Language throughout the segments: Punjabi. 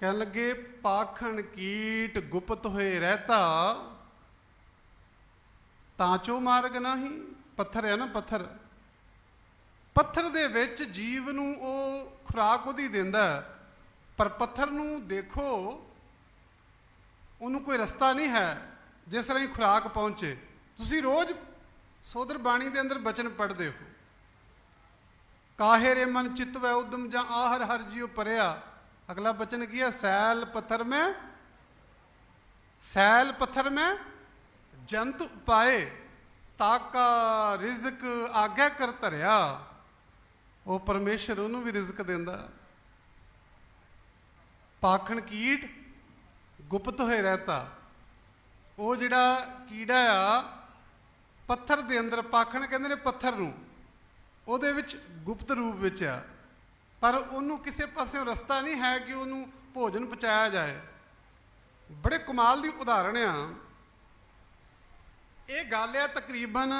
ਕਹਿਣ ਲੱਗੇ ਪਾਖਣ ਕੀਟ ਗੁਪਤ ਹੋਏ ਰਹਤਾ, ਤਾਂ ਚੋ ਮਾਰਗ ਨਹੀਂ, ਪੱਥਰ ਹੈ ਨਾ ਪੱਥਰ। ਪੱਥਰ ਦੇ ਵਿੱਚ ਜੀਵ ਨੂੰ ਉਹ ਖੁਰਾਕ ਉਹਦੀ ਦਿੰਦਾ ਪਰ ਪੱਥਰ ਨੂੰ ਦੇਖੋ, ਉਹਨੂੰ ਕੋਈ ਰਸਤਾ ਨਹੀਂ ਹੈ, ਜਿਸ ਰਾਹੀਂ ਖੁਰਾਕ ਪਹੁੰਚੇ। ਤੁਸੀਂ ਰੋਜ਼ ਸੋਦਰ ਬਾਣੀ ਦੇ ਅੰਦਰ ਬਚਨ ਪੜ੍ਹਦੇ ਹੋ। ਕਾਹੇ ਰੇ ਮਨ ਚਿਤ ਵੈ ਉਦਮ ਜਾਂ ਆਹਰ ਹਰ ਜੀਉ ਪਰਿਆ ਅਗਲਾ ਬਚਨ ਕੀ ਹੈ? ਸੈਲ ਪੱਥਰ ਮੈਂ, ਸੈਲ ਪੱਥਰ ਮੈਂ, ਜੰਤ ਉਪਾਏ, ਤਾਕਾ ਰਿਜ਼ਕ ਆਗਿਆ ਕਰ ਧਰਿਆ। ਉਹ ਪਰਮੇਸ਼ਰ ਉਹਨੂੰ ਵੀ ਰਿਜ਼ਕ ਦਿੰਦਾ। ਪਾਖਣ ਕੀਟ ਗੁਪਤ ਹੋਏ ਰਹਤਾ। ਉਹ ਜਿਹੜਾ ਕੀੜਾ ਆ, ਪੱਥਰ ਦੇ ਅੰਦਰ ਪਾਖਣ ਕਹਿੰਦੇ ਨੇ ਪੱਥਰ ਨੂੰ, ਉਹਦੇ ਵਿੱਚ ਗੁਪਤ ਰੂਪ ਵਿੱਚ ਆ। ਪਰ ਉਹਨੂੰ ਕਿਸੇ ਪਾਸਿਓਂ ਰਸਤਾ ਨਹੀਂ ਹੈ ਕਿ ਉਹਨੂੰ ਭੋਜਨ ਪਹੁੰਚਾਇਆ ਜਾਏ। ਬੜੇ ਕਮਾਲ ਦੀ ਉਦਾਹਰਣ ਆ। ਇਹ ਗੱਲ ਆ ਤਕਰੀਬਨ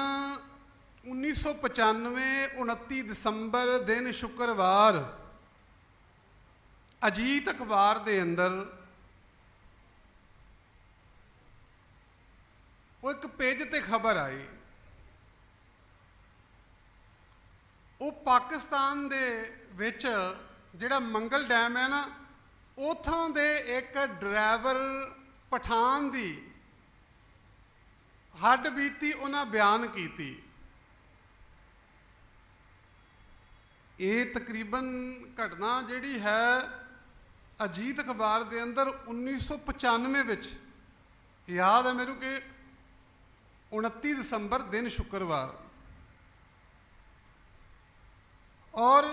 1995 29 ਦਸੰਬਰ ਦਿਨ ਸ਼ੁੱਕਰਵਾਰ। ਅਜੀਤ ਅਖਬਾਰ ਦੇ ਅੰਦਰ ਉਹ ਇੱਕ ਪੇਜ ਤੇ ਖਬਰ ਆਈ। ਉਹ ਪਾਕਿਸਤਾਨ ਦੇ ਵਿੱਚ ਜਿਹੜਾ ਮੰਗਲ ਡੈਮ ਹੈ ਨਾ, ਉਥੋਂ ਦੇ ਇੱਕ ਡਰਾਈਵਰ ਪਠਾਨ ਦੀ ਹੱਡ ਬੀਤੀ ਉਹਨਾਂ ਬਿਆਨ ਕੀਤੀ। ਇਹ ਤਕਰੀਬਨ ਘਟਨਾ ਜਿਹੜੀ ਹੈ ਅਜੀਤ ਅਖਬਾਰ ਦੇ ਅੰਦਰ 1995 ਵਿੱਚ। ਯਾਦ ਹੈ ਮੈਨੂੰ ਕਿ 29 ਦਸੰਬਰ, ਦਿਨ ਸ਼ੁੱਕਰਵਾਰ। ਔਰ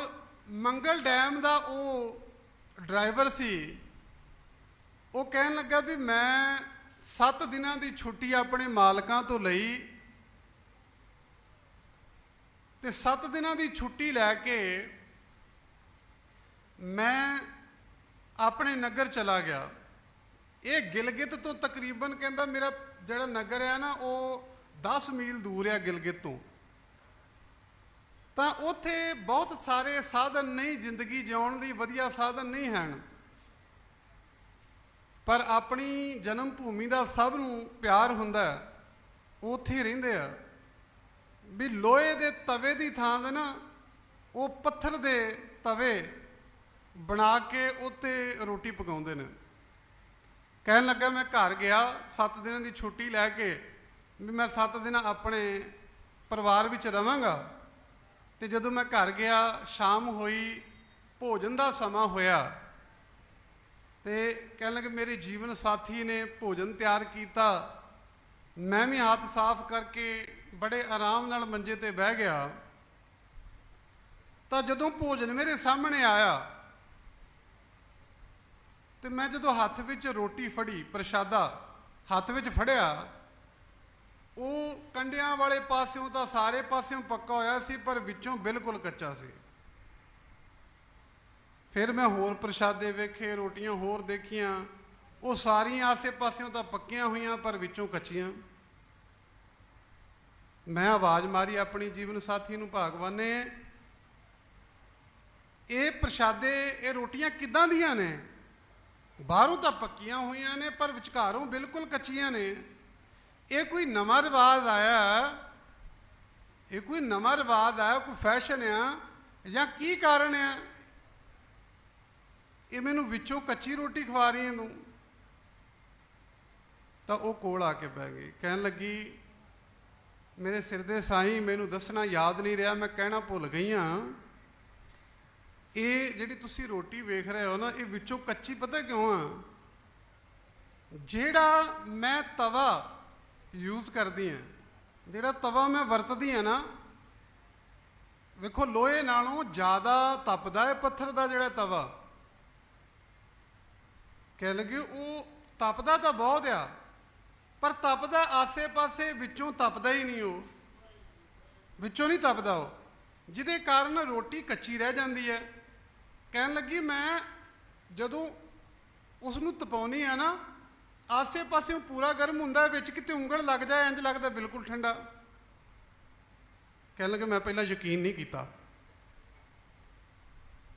ਮੰਗਲ ਡੈਮ ਦਾ ਉਹ ਡਰਾਈਵਰ ਸੀ, ਉਹ ਕਹਿਣ ਲੱਗਾ ਵੀ ਮੈਂ 7 ਦਿਨਾਂ ਦੀ ਛੁੱਟੀ ਆਪਣੇ ਮਾਲਕਾਂ ਤੋਂ ਲਈ ਤੇ 7 ਦਿਨਾਂ ਦੀ ਛੁੱਟੀ ਲੈ ਕੇ ਮੈਂ ਆਪਣੇ ਨਗਰ ਚਲਾ ਗਿਆ। ਇਹ ਗਿਲਗਿਤ ਤੋਂ ਤਕਰੀਬਨ ਕਹਿੰਦਾ ਮੇਰਾ ਜਿਹੜਾ ਨਗਰ ਆ ਨਾ, ਉਹ 10 ਮੀਲ ਦੂਰ ਆ ਗਿਲਗਿਤ ਤੋਂ। ਤਾਂ ਉੱਥੇ ਬਹੁਤ ਸਾਰੇ ਸਾਧਨ ਨਹੀਂ, ਜ਼ਿੰਦਗੀ ਜਿਉਣ ਦੀ ਵਧੀਆ ਸਾਧਨ ਨਹੀਂ ਹਨ। ਪਰ ਆਪਣੀ ਜਨਮ ਭੂਮੀ ਦਾ ਸਭ ਨੂੰ ਪਿਆਰ ਹੁੰਦਾ ਹੈ। ਉੱਥੇ ਹੀ ਰਹਿੰਦੇ ਆ। ਵੀ ਲੋਹੇ ਦੇ ਤਵੇ ਦੀ ਥਾਂ ਤੇ ਨਾ, ਉਹ ਪੱਥਰ ਦੇ ਤਵੇ ਬਣਾ ਕੇ ਉੱਤੇ ਰੋਟੀ ਪਕਾਉਂਦੇ ਨੇ। ਕਹਿਣ ਲੱਗਾ ਮੈਂ ਘਰ ਗਿਆ 7 ਦਿਨਾਂ ਦੀ ਛੁੱਟੀ ਲੈ ਕੇ, ਵੀ ਮੈਂ 7 ਦਿਨ ਆਪਣੇ ਪਰਿਵਾਰ ਵਿੱਚ ਰਵਾਂਗਾ। ਤੇ ਜਦੋਂ ਮੈਂ ਘਰ ਗਿਆ, ਸ਼ਾਮ ਹੋਈ, ਭੋਜਨ ਦਾ ਸਮਾਂ ਹੋਇਆ ਤੇ ਕਹਿਣ ਲੱਗੇ, ਮੇਰੇ ਜੀਵਨ ਸਾਥੀ ਨੇ ਭੋਜਨ ਤਿਆਰ ਕੀਤਾ। ਮੈਂ ਵੀ ਹੱਥ ਸਾਫ਼ ਕਰਕੇ ਬੜੇ ਆਰਾਮ ਨਾਲ ਮੰਜੇ ਤੇ ਬਹਿ ਗਿਆ। ਤਾਂ ਜਦੋਂ ਭੋਜਨ ਮੇਰੇ ਸਾਹਮਣੇ ਆਇਆ ਤੇ ਮੈਂ ਜਦੋਂ ਹੱਥ ਵਿੱਚ ਰੋਟੀ ਫੜੀ, ਪ੍ਰਸ਼ਾਦਾ ਹੱਥ ਵਿੱਚ ਫੜਿਆ ਉਹ ਕੰਡਿਆਂ ਵਾਲੇ ਪਾਸਿਓਂ ਤਾਂ ਸਾਰੇ ਪਾਸਿਓਂ ਪੱਕਾ ਹੋਇਆ ਸੀ, ਪਰ ਵਿੱਚੋਂ ਬਿਲਕੁਲ ਕੱਚਾ ਸੀ। ਫਿਰ ਮੈਂ ਹੋਰ ਪ੍ਰਸ਼ਾਦੇ ਵੇਖੇ, ਰੋਟੀਆਂ ਹੋਰ ਦੇਖੀਆਂ। ਉਹ ਸਾਰੀਆਂ ਆਸੇ-ਪਾਸਿਓਂ ਤਾਂ ਪੱਕੀਆਂ ਹੋਈਆਂ, ਪਰ ਵਿੱਚੋਂ ਕੱਚੀਆਂ। ਮੈਂ ਆਵਾਜ਼ ਮਾਰੀ ਆਪਣੀ ਜੀਵਨ ਸਾਥੀ ਨੂੰ, ਭਾਗਵਾਨੇ, ਇਹ ਪ੍ਰਸ਼ਾਦੇ, ਇਹ ਰੋਟੀਆਂ ਕਿੱਦਾਂ ਦੀਆਂ ਨੇ? ਬਾਹਰੋਂ ਤਾਂ ਪੱਕੀਆਂ ਹੋਈਆਂ ਨੇ, ਪਰ ਵਿਚਕਾਰੋਂ ਬਿਲਕੁਲ ਕੱਚੀਆਂ ਨੇ। ਇਹ ਕੋਈ ਨਵਾਂ ਰਿਵਾਜ ਆਇਆ? ਇਹ ਕੋਈ ਨਵਾਂ ਰਿਵਾਜ ਆਇਆ? ਕੋਈ ਫੈਸ਼ਨ ਆ? ਜਾਂ ਕੀ ਕਾਰਨ ਆ? ਇਹ ਮੈਨੂੰ ਵਿੱਚੋਂ ਕੱਚੀ ਰੋਟੀ ਖਵਾ ਰਹੀ ਹੈ ਤੂੰ। ਤਾਂ ਉਹ ਕੋਲ ਆ ਕੇ ਬਹਿ ਗਈ। ਕਹਿਣ ਲੱਗੀ, ਮੇਰੇ ਸਿਰ ਦੇ ਸਾਈਂ, ਮੈਨੂੰ ਦੱਸਣਾ ਯਾਦ ਨਹੀਂ ਰਿਹਾ, ਮੈਂ ਕਹਿਣਾ ਭੁੱਲ ਗਈ ਹਾਂ ਇਹ ਜਿਹੜੀ ਤੁਸੀਂ ਰੋਟੀ ਵੇਖ ਰਹੇ ਹੋ ਨਾ, ਇਹ ਵਿੱਚੋਂ ਕੱਚੀ ਪਤਾ ਕਿਉਂ ਆ? ਜਿਹੜਾ ਮੈਂ ਤਵਾ ਯੂਜ਼ ਕਰਦੀ ਆ ਜਿਹੜਾ ਤਵਾ ਮੈਂ ਵਰਤਦੀ ਆ ਨਾ, ਵੇਖੋ ਲੋਹੇ ਨਾਲੋਂ ਜ਼ਿਆਦਾ ਤਪਦਾ ਹੈ ਪੱਥਰ ਦਾ ਜਿਹੜਾ ਤਵਾ। ਕਹਿ ਲੱਗੇ ਉਹ ਤਪਦਾ ਤਾਂ ਬਹੁਤ ਆ, ਪਰ ਤਪਦਾ ਆਸੇ-ਪਾਸੇ ਵਿੱਚੋਂ ਤਪਦਾ ਹੀ ਨਹੀਂ ਉਹ। ਵਿੱਚੋਂ ਨਹੀਂ ਤਪਦਾ ਉਹ। ਜਿਹਦੇ ਕਾਰਨ ਰੋਟੀ ਕੱਚੀ ਰਹਿ ਜਾਂਦੀ ਹੈ। ਕਹਿਣ ਲੱਗੀ ਮੈਂ ਜਦੋਂ ਉਸ ਨੂੰ ਤਪਾਉਣੀ ਆ ਨਾ ਆਸੇ-ਪਾਸਿਓਂ ਪੂਰਾ ਗਰਮ ਹੁੰਦਾ ਹੈ, ਵਿੱਚ ਕਿਤੇ ਉਂਗਲ ਲੱਗ ਜਾਏ ਇੰਜ ਲੱਗਦਾ ਬਿਲਕੁਲ ਠੰਡਾ। ਕਹਿਣ ਲੱਗੇ ਮੈਂ ਪਹਿਲਾਂ ਯਕੀਨ ਨਹੀਂ ਕੀਤਾ।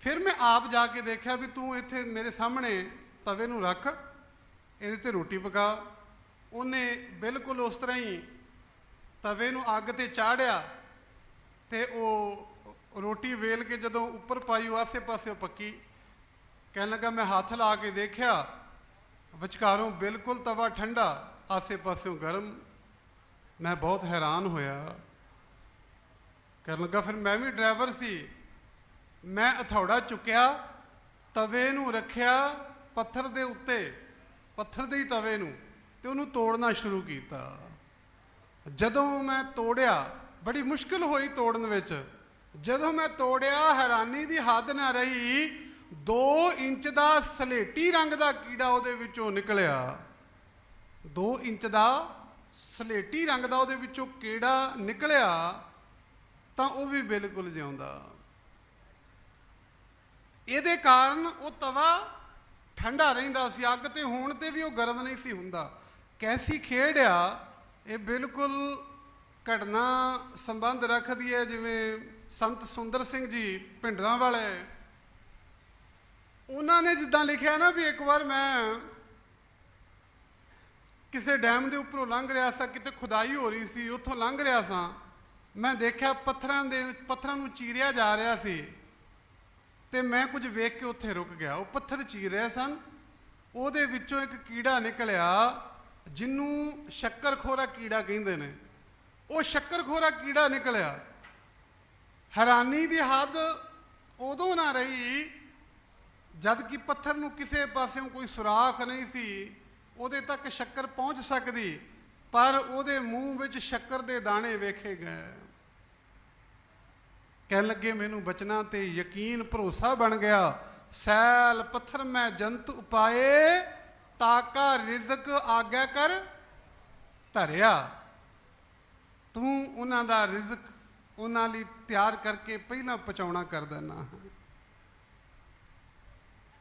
ਫਿਰ ਮੈਂ ਆਪ ਜਾ ਕੇ ਦੇਖਿਆ ਵੀ ਤੂੰ ਇੱਥੇ ਮੇਰੇ ਸਾਹਮਣੇ ਤਵੇ ਨੂੰ ਰੱਖ ਇਹਦੇ ਤੇ ਰੋਟੀ ਪਕਾ। ਉਹਨੇ ਬਿਲਕੁਲ ਉਸ ਤਰ੍ਹਾਂ ਹੀ ਤਵੇ ਨੂੰ ਅੱਗ ਤੇ ਚਾੜਿਆ ਤੇ ਉਹ ਰੋਟੀ ਵੇਲ ਕੇ ਜਦੋਂ ਉੱਪਰ ਪਾਈ ਉਹ ਆਸੇ-ਪਾਸੇ ਪੱਕੀ। ਕਹਿਣ ਲੱਗਾ ਮੈਂ ਹੱਥ ਲਾ ਕੇ ਦੇਖਿਆ ਵਿਚਕਾਰੋਂ ਬਿਲਕੁਲ ਤਵਾ ਠੰਡਾ, ਆਸੇ-ਪਾਸਿਓਂ ਗਰਮ। ਮੈਂ ਬਹੁਤ ਹੈਰਾਨ ਹੋਇਆ। ਕਰਨ ਲੱਗਾ, ਫਿਰ ਮੈਂ ਵੀ ਡਰਾਈਵਰ ਸੀ। ਮੈਂ ਹਥੌੜਾ ਚੁੱਕਿਆ, ਤਵੇ ਨੂੰ ਰੱਖਿਆ ਪੱਥਰ ਦੇ ਉੱਤੇ, ਪੱਥਰ ਦੇ ਹੀ ਤਵੇ ਨੂੰ, ਤੇ ਉਹਨੂੰ ਤੋੜਨਾ ਸ਼ੁਰੂ ਕੀਤਾ। ਜਦੋਂ ਮੈਂ ਤੋੜਿਆ, ਬੜੀ ਮੁਸ਼ਕਲ ਹੋਈ ਤੋੜਨ ਵਿੱਚ। ਜਦੋਂ ਮੈਂ ਤੋੜਿਆ, ਹੈਰਾਨੀ ਦੀ ਹੱਦ ਨਾ ਰਹੀ 2 ਇੰਚ ਦਾ ਸਲੇਟੀ ਰੰਗ ਦਾ ਕੀੜਾ ਉਹਦੇ ਵਿੱਚੋਂ ਨਿਕਲਿਆ। 2 ਇੰਚ ਦਾ ਸਲੇਟੀ ਰੰਗ ਦਾ ਉਹਦੇ ਵਿੱਚੋਂ ਕੀੜਾ ਨਿਕਲਿਆ ਤਾਂ ਉਹ ਵੀ ਬਿਲਕੁਲ ਜਿਉਂਦਾ। ਇਹਦੇ ਕਾਰਨ ਉਹ ਤਵਾ ਠੰਡਾ ਰਹਿੰਦਾ ਸੀ, ਅੱਗ ਤੇ ਹੋਣ ਤੇ ਵੀ ਉਹ ਗਰਮ ਨਹੀਂ ਸੀ ਹੁੰਦਾ। ਕੈਸੀ ਖੇਡ ਆ, ਇਹ ਬਿਲਕੁਲ ਘਟਨਾ ਸੰਬੰਧ ਰੱਖਦੀ ਹੈ, ਜਿਵੇਂ ਸੰਤ ਸੁੰਦਰ ਸਿੰਘ ਜੀ ਭਿੰਡਰਾਂ ਵਾਲੇ ਉਹਨਾਂ ਨੇ ਜਿੱਦਾਂ ਲਿਖਿਆ ਨਾ ਵੀ ਇੱਕ ਵਾਰ ਮੈਂ ਕਿਸੇ ਡੈਮ ਦੇ ਉੱਪਰੋਂ ਲੰਘ ਰਿਹਾ ਸਾਂ, ਕਿਤੇ ਖੁਦਾਈ ਹੋ ਰਹੀ ਸੀ, ਉੱਥੋਂ ਲੰਘ ਰਿਹਾ ਸਾਂ। ਮੈਂ ਦੇਖਿਆ ਪੱਥਰਾਂ ਦੇ, ਪੱਥਰਾਂ ਨੂੰ ਚੀਰਿਆ ਜਾ ਰਿਹਾ ਸੀ ਤੇ ਮੈਂ ਕੁਝ ਵੇਖ ਕੇ ਉੱਥੇ ਰੁਕ ਗਿਆ। ਉਹ ਪੱਥਰ ਚੀਰ ਰਹੇ ਸਨ। ਉਹਦੇ ਵਿੱਚੋਂ ਇੱਕ ਕੀੜਾ ਨਿਕਲਿਆ ਜਿਹਨੂੰ ਸ਼ੱਕਰਖੋਰਾ ਕੀੜਾ ਕਹਿੰਦੇ ਨੇ। ਉਹ ਸ਼ੱਕਰਖੋਰਾ ਕੀੜਾ ਨਿਕਲਿਆ। ਹੈਰਾਨੀ ਦੀ ਹੱਦ ਉਦੋਂ ਨਾ ਰਹੀ ਜਦ ਕਿ ਪੱਥਰ ਨੂੰ ਕਿਸੇ ਪਾਸਿਓਂ ਕੋਈ ਸੁਰਾਖ ਨਹੀਂ ਸੀ, ਉਹਦੇ ਤੱਕ ਸ਼ੱਕਰ ਪਹੁੰਚ ਸਕਦੀ, ਪਰ ਉਹਦੇ ਮੂੰਹ ਵਿੱਚ ਸ਼ੱਕਰ ਦੇ ਦਾਣੇ ਵੇਖੇ ਗਏ। ਕਹਿਣ ਲੱਗੇ, ਮੈਨੂੰ ਬਚਨਾ ਤੇ ਯਕੀਨ ਭਰੋਸਾ ਬਣ ਗਿਆ। ਸੈਲ, ਪੱਥਰ ਮੈਂ ਜੰਤ ਉਪਾਏ ਤਾਕਾ ਰਿਜ਼ਕ ਆਗਿਆ ਕਰ ਧਰਿਆ। ਤੂੰ ਉਹਨਾਂ ਦਾ ਰਿਜ਼ਕ ਉਹਨਾਂ ਲਈ ਤਿਆਰ ਕਰਕੇ ਪਹਿਲਾਂ ਪਹੁੰਚਾਉਣਾ ਕਰ ਦੇਣਾ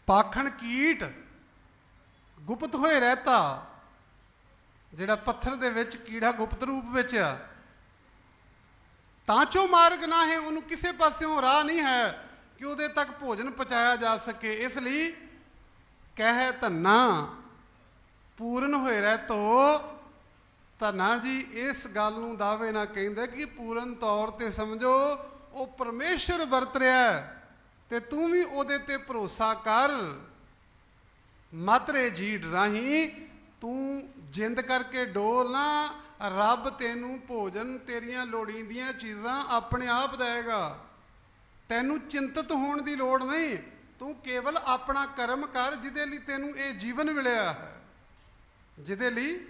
ਪਾਖਣ ਕੀਟ ਗੁਪਤ ਹੋਏ ਰਹਤਾ, ਜਿਹੜਾ ਪੱਥਰ ਦੇ ਵਿੱਚ ਕੀੜਾ ਗੁਪਤ ਰੂਪ ਵਿੱਚ ਆ। ਤਾਂ ਚੋ ਮਾਰਗ ਨਾ ਹੈ ਉਹਨੂੰ ਕਿਸੇ ਪਾਸਿਓਂ ਰਾਹ ਨਹੀਂ ਹੈ ਕਿ ਉਹਦੇ ਤੱਕ ਭੋਜਨ ਪਹੁੰਚਾਇਆ ਜਾ ਸਕੇ। ਇਸ ਲਈ ਕਹਿ ਧੰਨਾ, ਪੂਰਨ ਹੋਏ ਰਹਿ ਤੋ ਧੰਨਾ ਜੀ, ਇਸ ਗੱਲ ਨੂੰ ਦਾਅਵੇ ਨਾਲ ਕਹਿੰਦੇ ਕਿ ਪੂਰਨ ਤੌਰ ਤੇ ਸਮਝੋ, ਉਹ ਪਰਮੇਸ਼ਰ ਵਰਤ ਰਿਹਾ ਹੈ। ਤੇ ਤੂੰ ਵੀ ਉਹਦੇ ਤੇ ਭਰੋਸਾ ਕਰ। ਮਾਤਰੇ ਜੀੜ ਰਾਹੀਂ ਤੂੰ ਜਿੰਦ ਕਰਕੇ ਡੋਲ ਨਾ, ਰੱਬ ਤੈਨੂੰ ਭੋਜਨ ਤੇਰੀਆਂ ਲੋੜੀਂਦੀਆਂ ਚੀਜ਼ਾਂ ਆਪਣੇ ਆਪ ਦੇਵੇਗਾ। ਤੈਨੂੰ ਚਿੰਤਤ ਹੋਣ ਦੀ ਲੋੜ ਨਹੀਂ। ਤੂੰ ਕੇਵਲ ਆਪਣਾ ਕਰਮ ਕਰ, ਜਿਹਦੇ ਲਈ ਤੈਨੂੰ ਇਹ ਜੀਵਨ ਮਿਲਿਆ ਹੈ। ਜਿਹਦੇ ਲਈ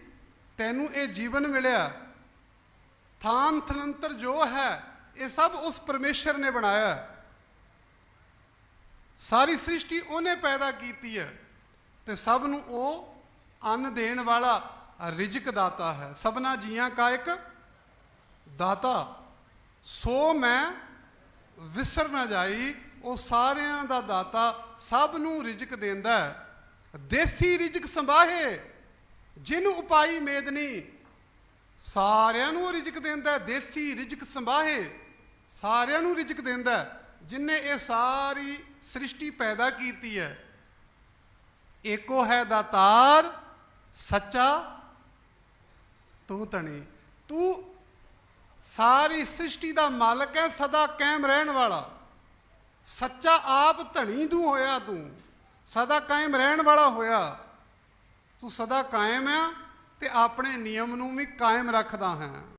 ਤੈਨੂੰ ਇਹ ਜੀਵਨ ਮਿਲਿਆ। ਥਾਨ ਥਨੰਤਰ ਜੋ ਹੈ, ਇਹ ਸਭ ਉਸ ਪਰਮੇਸ਼ਰ ਨੇ ਬਣਾਇਆ ਹੈ। ਸਾਰੀ ਸ੍ਰਿਸ਼ਟੀ ਉਹਨੇ ਪੈਦਾ ਕੀਤੀ ਹੈ ਤੇ ਸਭ ਨੂੰ ਉਹ ਅੰਨ ਦੇਣ ਵਾਲਾ ਰਿਜਕ ਦਾਤਾ ਹੈ। ਸਭਨਾ ਜੀਆਂ ਕਾ ਇੱਕ ਦਾਤਾ। ਸੋ ਮੈਂ ਵਿਸਰ ਨਾ ਜਾਈ, ਉਹ ਸਾਰਿਆਂ ਦਾ ਦਾਤਾ ਸਭ ਨੂੰ ਰਿਜਕ ਦਿੰਦਾ ਹੈ। ਦੇਸੀ ਰਿਜਕ ਸੰਭਾਹੇ ਜਿਹਨੂੰ ਉਪਾਈ ਮੇਦਨੀ ਸਾਰਿਆਂ ਨੂੰ ਰਿਜਕ ਦਿੰਦਾ ਦੇਸੀ ਰਿਜਕ ਸੰਭਾਹੇ, ਸਾਰਿਆਂ ਨੂੰ ਰਿਜਕ ਦਿੰਦਾ ਜਿਨੇ ਇਹ ਸਾਰੀ ਸ੍ਰਿਸ਼ਟੀ ਪੈਦਾ ਕੀਤੀ ਹੈ, ਏਕੋ ਹੈ ਦਾਤਾਰ, ਸੱਚਾ, ਤੂੰ ਤਣੀ ਤੂੰ ਸਾਰੀ ਸ੍ਰਿਸ਼ਟੀ ਦਾ ਮਾਲਕ ਹੈ, ਸਦਾ ਕਾਇਮ ਰਹਿਣ ਵਾਲਾ। ਸੱਚਾ ਆਪ ਧਣੀ ਤੂੰ ਹੋਇਆ ਤੂੰ, ਸਦਾ ਕਾਇਮ ਰਹਿਣ ਵਾਲਾ ਹੋਇਆ। ਤੂੰ ਸਦਾ ਕਾਇਮ ਹੈ ਤੇ ਆਪਣੇ ਨਿਯਮ ਨੂੰ ਵੀ ਕਾਇਮ ਰੱਖਦਾ ਹੈ।